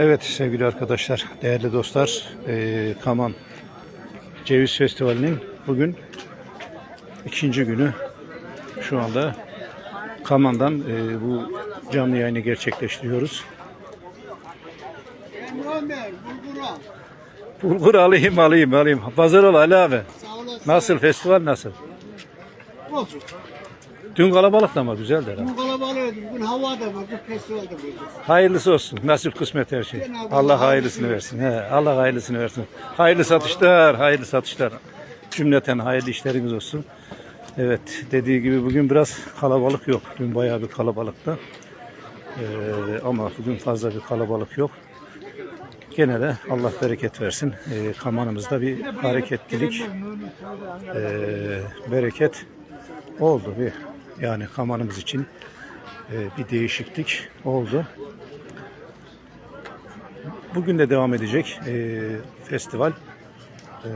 Evet sevgili arkadaşlar, değerli dostlar, eee, Kaman Ceviz Festivali'nin bugün ikinci günü. Şu anda Kaman'dan eee, bu canlı yayını gerçekleştiriyoruz. Muammer, bulgur al. Bulgur alayım alayım alayım. Pazar ol Ali abi. Sağ olasın. Nasıl festival nasıl? Olsun. Dün kalabalık da ama güzeldi herhalde. Bu kalabalığıydı. Bugün hava da var. Bu festival de burada. Hayırlısı olsun. Nasip kısmet her şey. Allah hayırlısını versin. He, Allah hayırlısını versin. Hayırlı satışlar, hayırlı satışlar. Cümleten hayırlı işleriniz olsun. Evet, dediği gibi bugün biraz kalabalık yok. Dün bayağı bir kalabalıktı. Ee, ama bugün fazla bir kalabalık yok. Gene de Allah bereket versin. Ee, kamanımızda bir hareketlilik, ee, bereket oldu. Bir, yani kamanımız için ee, bir değişiklik oldu. Bugün de devam edecek ee, festival. Ee,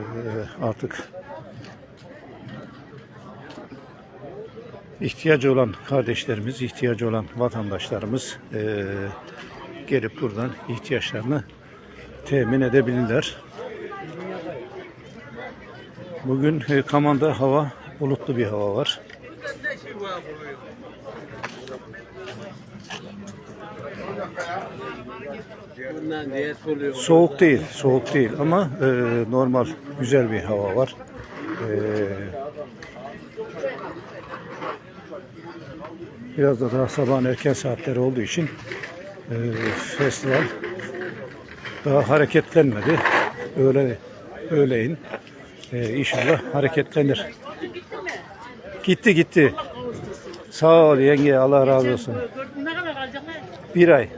artık ihtiyacı olan kardeşlerimiz, ihtiyacı olan vatandaşlarımız gelip buradan ihtiyaçlarını temin edebilirler. Bugün e, Kaman'da hava bulutlu bir hava var. Soğuk değil, soğuk değil ama e, normal güzel bir hava var. E, biraz da daha sabahın erken saatleri olduğu için e, festival daha hareketlenmedi. Öğle, öğleyin e, inşallah hareketlenir. Gitti gitti. Sağ ol yenge Allah razı olsun. Ne kadar kalacaklar? Bir ay.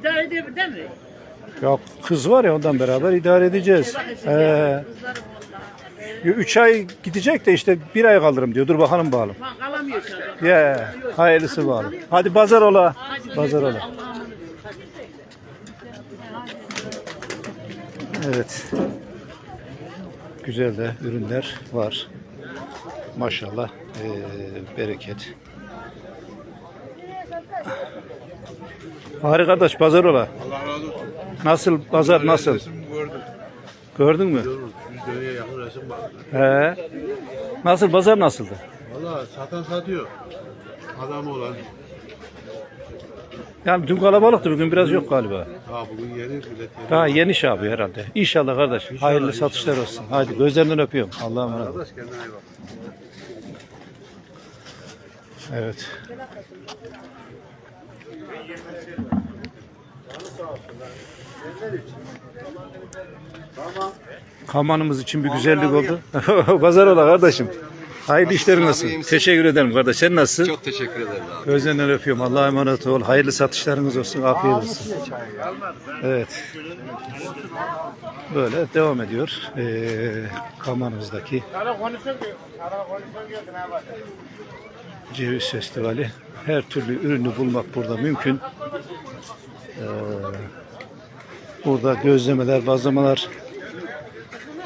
İdare edebilir mi? Ya kız var ya ondan beraber idare edeceğiz. Ee, üç ay gidecek de işte bir ay kalırım diyor. Dur bakalım. Bak kalamıyor. Ya hayırlısı bağlı. Hadi pazar ola. Pazar ola. Evet. Güzel de ürünler var. Maşallah. ee, bereket. Fahri kardeş pazar ola. Allah razı olsun. Nasıl pazar nasıl? Resim gördüm. Gördün mü? Görürüz. Yüz dönüye yakın resim var. He. Nasıl pazar nasıldı? Valla satan satıyor. Adam olan. Yani dün kalabalıktı bugün biraz yok galiba. Ha bugün yeni millet yeni. Daha yeni şey abi herhalde. İnşallah kardeş. Hayırlı satışlar olsun. Hadi gözlerinden öpüyorum. Allah'a emanet. ol. Arkadaş kendine iyi bak. Evet. Kamanımız için bir güzellik oldu. Pazar ola kardeşim. Hayırlı işlerin olsun. Teşekkür ederim kardeş. Sen nasılsın? Çok teşekkür ederim abi. Gözlerinden öpüyorum. Allah'a emanet ol. Hayırlı satışlarınız olsun. Afiyet olsun. Evet. Böyle devam ediyor. Ee, Kamanımızdaki Ceviz Festivali. Her türlü ürünü bulmak burada mümkün. Ee, burada gözlemeler, bazlamalar.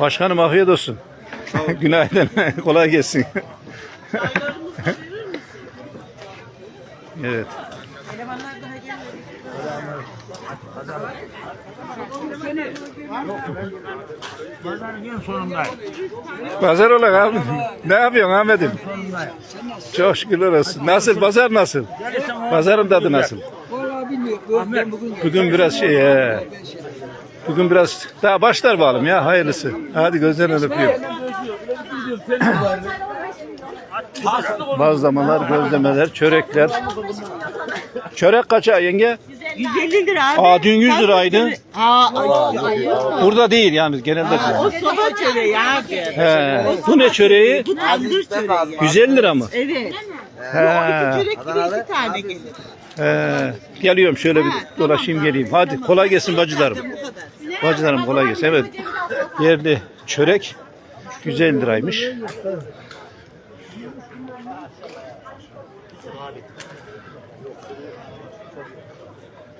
Başkanım afiyet olsun. Günaydın. Kolay gelsin. evet. Pazar olak abi. Ne yapıyorsun Ahmet'im? Çok şükürler olsun. Nasıl? Pazar nasıl? Pazarın tadı nasıl? Bugün biraz şey he. Bugün biraz daha başlar bakalım ya hayırlısı. Hadi gözlerinden öpüyorum. Bazlamalar, gözlemeler, çörekler. Çörek kaça yenge? 150 lira abi. Aa dün 100 liraydı. Aa, ay, ay, Burada değil yani genelde. o soba çöreği abi. He. Bu ne çöreği? Bu tandır çöreği. 150 lira mı? Evet. He. Çörek gibi iki tane gelir. He. Geliyorum şöyle bir dolaşayım geleyim. Hadi kolay gelsin bacılarım. Bacılarım kolay gelsin. Evet. Yerli çörek 150 liraymış.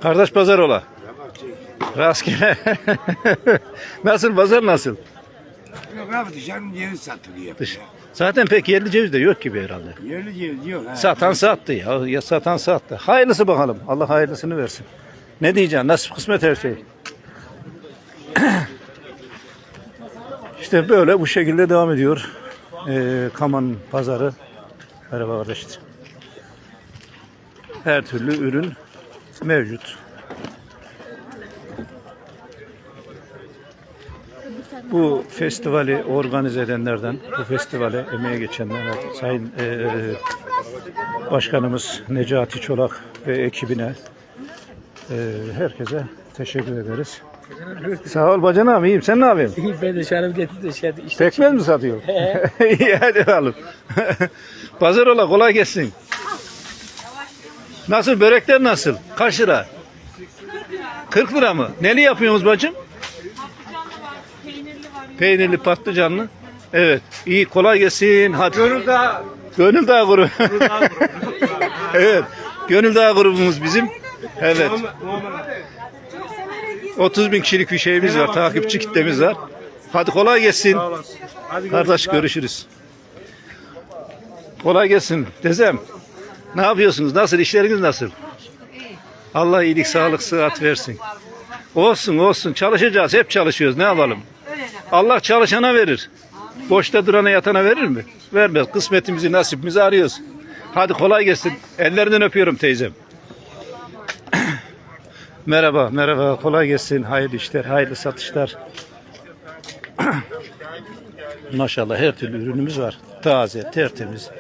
Kardeş pazar ola. Rastgele. nasıl pazar nasıl? Yok abi dışarının ceviz satılıyor. Dış- Zaten pek yerli ceviz de yok gibi herhalde. Yerli ceviz yok. Ha. Satan sattı ya. Ya satan sattı. Hayırlısı bakalım. Allah hayırlısını versin. Ne diyeceksin? Nasip kısmet her şey. İşte böyle bu şekilde devam ediyor. Ee, Kaman pazarı. Merhaba kardeşler. Her türlü ürün mevcut. Bu festivali organize edenlerden, bu festivale emeğe geçenler, Sayın eee, Başkanımız Necati Çolak ve ekibine eee, herkese teşekkür ederiz. Sağ ol bacanağım iyiyim. Sen ne yapıyorsun? İyi ben dışarı getirdim dışarı işte Pekmez mi satıyor? İyi hadi bakalım. Pazar ola kolay gelsin. Nasıl börekler nasıl? Kaç lira? 40 lira mı? Neli yapıyorsunuz bacım? Peynirli patlıcanlı. Evet. iyi kolay gelsin. Hadi. Gönül Dağı. Gönül Dağı grubu. evet. Gönül Dağı grubumuz bizim. Evet. 30 bin kişilik bir şeyimiz var. Takipçi kitlemiz var. Hadi kolay gelsin. Kardeş görüşürüz. Kolay gelsin. Dezem. Ne yapıyorsunuz? Nasıl? işleriniz nasıl? Allah iyilik, sağlık, sıhhat versin. Olsun olsun. Çalışacağız. Hep çalışıyoruz. Ne yapalım? Allah çalışana verir. Boşta durana yatana verir mi? Vermez. Kısmetimizi, nasibimizi arıyoruz. Hadi kolay gelsin. Ellerinden öpüyorum teyzem. merhaba, merhaba. Kolay gelsin. Hayırlı işler, hayırlı satışlar. Maşallah her türlü ürünümüz var. Taze, tertemiz,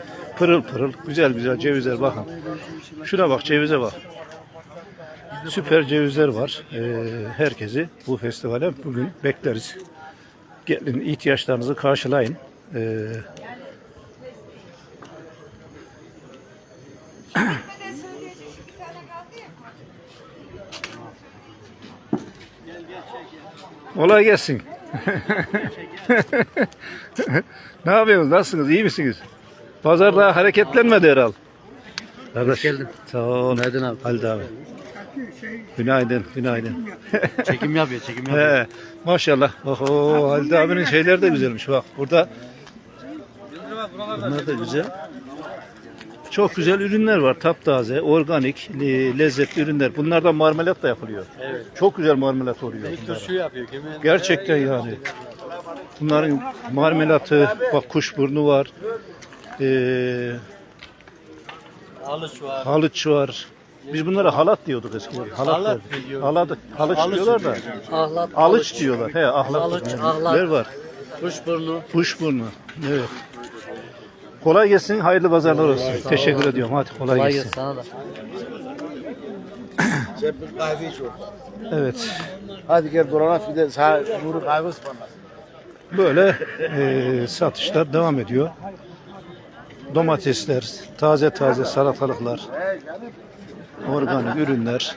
pırıl pırıl, güzel güzel cevizler bakın. Şuna bak cevize bak. Süper cevizler var. Ee, herkesi bu festivale bugün bekleriz. Gelin ihtiyaçlarınızı karşılayın. Ee, Kolay gelsin. ne yapıyorsunuz? Nasılsınız? İyi misiniz? Pazar daha hareketlenmedi herhal. Kardeş geldin. Sağ ol. Günaydın abi. Halide abi. Günaydın, günaydın. Çekim yapıyor, çekim He, maşallah. Oho, Halide abinin şeyler de güzelmiş bak. Burada Bunlar da güzel. Çok güzel ürünler var. Taptaze, organik, le- lezzetli ürünler. Bunlardan marmelat da yapılıyor. Evet. Çok güzel marmelat oluyor. bunlardan. Şu yapıyor? Gerçekten yani. Bunların marmelatı, bak kuşburnu var. Ee, Alış var. halıç var. Biz bunlara halat diyorduk eskiden. Halat, Halat diyor? Halat, halıç diyorlar da. ahlat, Alıç diyorlar. He, ahlak. Alıç, Yani. ahlak. Ler var. kuşburnu. Kuşburnu. Evet. Kolay gelsin. Hayırlı pazarlar olsun. Teşekkür ediyorum. Hadi kolay, Kolay gelsin. gelsin sana da. kahve iç. Evet. Hadi gel dolana bir de sağ nuru kahve ısmarla. Böyle e, satışlar devam ediyor. Domatesler, taze taze salatalıklar, organik ürünler.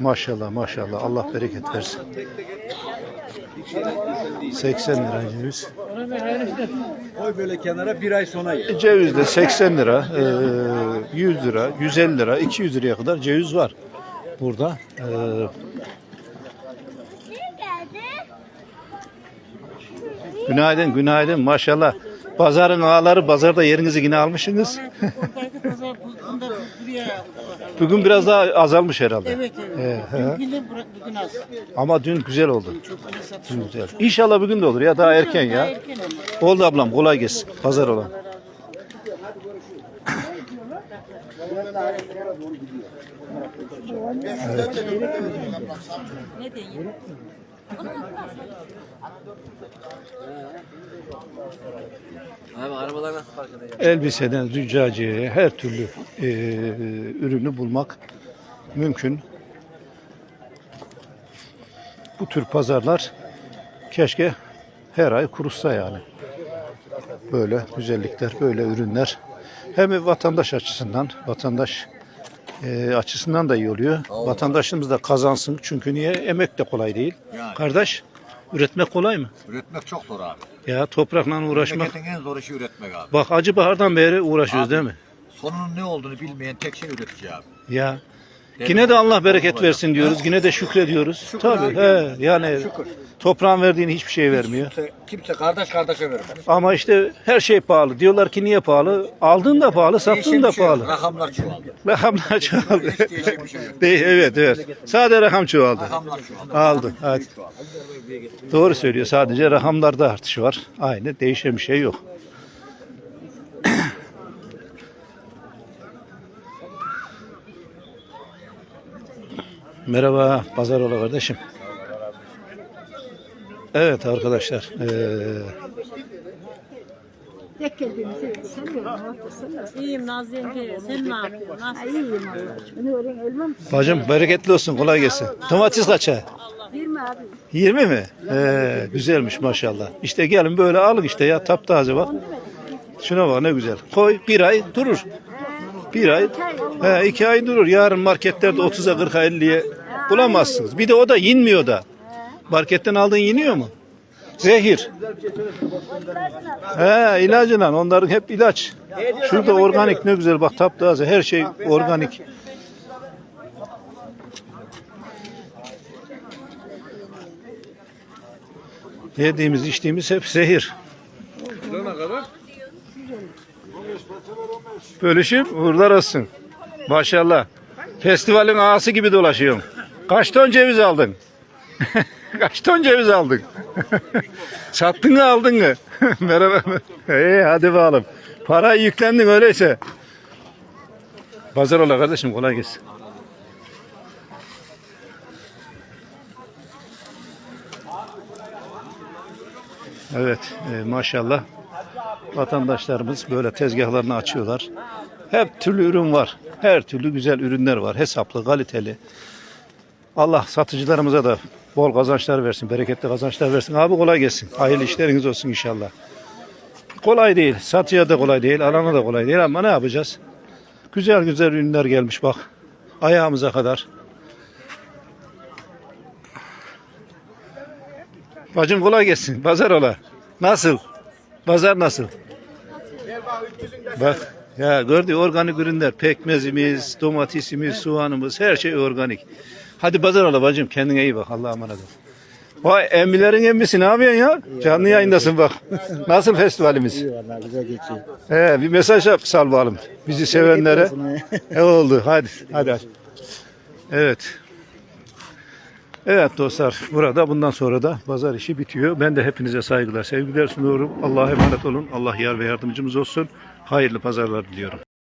Maşallah maşallah Allah bereket versin. 80 lira ceviz. Koy böyle kenara bir ay sonra ye. Ceviz de 80 lira, e, 100 lira, 150 lira, 200 liraya kadar ceviz var burada. Günaydın, günaydın. Maşallah. Pazarın ağları, pazarda yerinizi yine almışsınız. Bugün biraz daha azalmış herhalde. Evet evet. He, he. Bugün de bura- bugün az. Ama dün güzel oldu. Dün güzel. İnşallah bugün de olur ya daha erken ya. Oldu ablam kolay gelsin. Pazar olan. Elbiseden züccaciyeye her türlü e, ürünü bulmak mümkün. Bu tür pazarlar keşke her ay kurulsa yani. Böyle güzellikler, böyle ürünler hem vatandaş açısından, vatandaş e, açısından da iyi oluyor. Vatandaşımız da kazansın çünkü niye? Emek de kolay değil. Yani. Kardeş, üretmek kolay mı? Üretmek çok zor abi. Ya toprakla uğraşmak. Memleketin en zor işi üretmek abi. Bak Acı Bahar'dan beri uğraşıyoruz Abi. değil mi? Sonunun ne olduğunu bilmeyen tek şey üretici abi. Ya Yine de Allah bereket versin diyoruz. Yine de şükrediyoruz. Tabii. He, yani toprağın verdiğini hiçbir şey vermiyor. Kimse, kimse kardeş kardeşe vermez. Ama işte her şey pahalı. Diyorlar ki niye pahalı? Aldığın da pahalı, sattığın da şey pahalı. Rakamlar çoğaldı. Rakamlar çoğaldı. Değişen bir şey yok. Değil, evet evet. Sadece rakam çoğaldı. Rakamlar çoğaldı. Aldı. Hadi. Doğru söylüyor. Sadece rakamlarda artış var. Aynı. Değişen bir şey yok. Merhaba. Pazar ola kardeşim. Evet arkadaşlar. eee, İyiyim Nazlı yenge. Sen ne yapıyorsun? Nasıl? bacım bereketli olsun. Kolay gelsin. Domates kaça? 20 abi. 20 mi? Ee, güzelmiş maşallah. İşte gelin böyle alın işte ya taptaze bak. Şuna bak ne güzel. Koy bir ay durur. Bir ay, he, iki ay durur. Yarın marketlerde 30'a 40'a 50'ye bulamazsınız. Bir de o da inmiyor da. Marketten aldığın yeniyor mu? Zehir. He ilacıyla onların hep ilaç. Şurada organik ne güzel bak taptaze her şey organik. Yediğimiz içtiğimiz hep zehir. Bölüşüm uğurlar olsun. Maşallah. Festivalin ağası gibi dolaşıyorum. Kaç ton ceviz aldın? Kaç ton ceviz aldın? Sattın mı aldın mı? Merhaba. İyi hadi bakalım. Parayı yüklendin öyleyse. Pazar ola kardeşim kolay gelsin. Evet e, maşallah vatandaşlarımız böyle tezgahlarını açıyorlar. Hep türlü ürün var. Her türlü güzel ürünler var. Hesaplı, kaliteli. Allah satıcılarımıza da bol kazançlar versin, bereketli kazançlar versin. Abi kolay gelsin. Hayırlı işleriniz olsun inşallah. Kolay değil. Satıya da kolay değil, alana da kolay değil ama ne yapacağız? Güzel güzel ürünler gelmiş bak. Ayağımıza kadar. Bacım kolay gelsin. Pazar ola. Nasıl? Pazar nasıl? Bak ya gördü organik ürünler. Pekmezimiz, domatesimiz, soğanımız her şey organik. Hadi pazar ola bacım. Kendine iyi bak. Allah'a emanet ol. Vay emmilerin emmisi ne yapıyorsun ya? Canlı yayındasın bak. Nasıl festivalimiz? Vallahi güzel geçiyor. He, bir mesaj yap sal bakalım. Bizi sevenlere. Ne oldu? Hadi, hadi. hadi. Evet. Evet dostlar, burada bundan sonra da pazar işi bitiyor. Ben de hepinize saygılar, sevgiler sunuyorum. Allah'a emanet olun. Allah yar ve yardımcımız olsun. Hayırlı pazarlar diliyorum.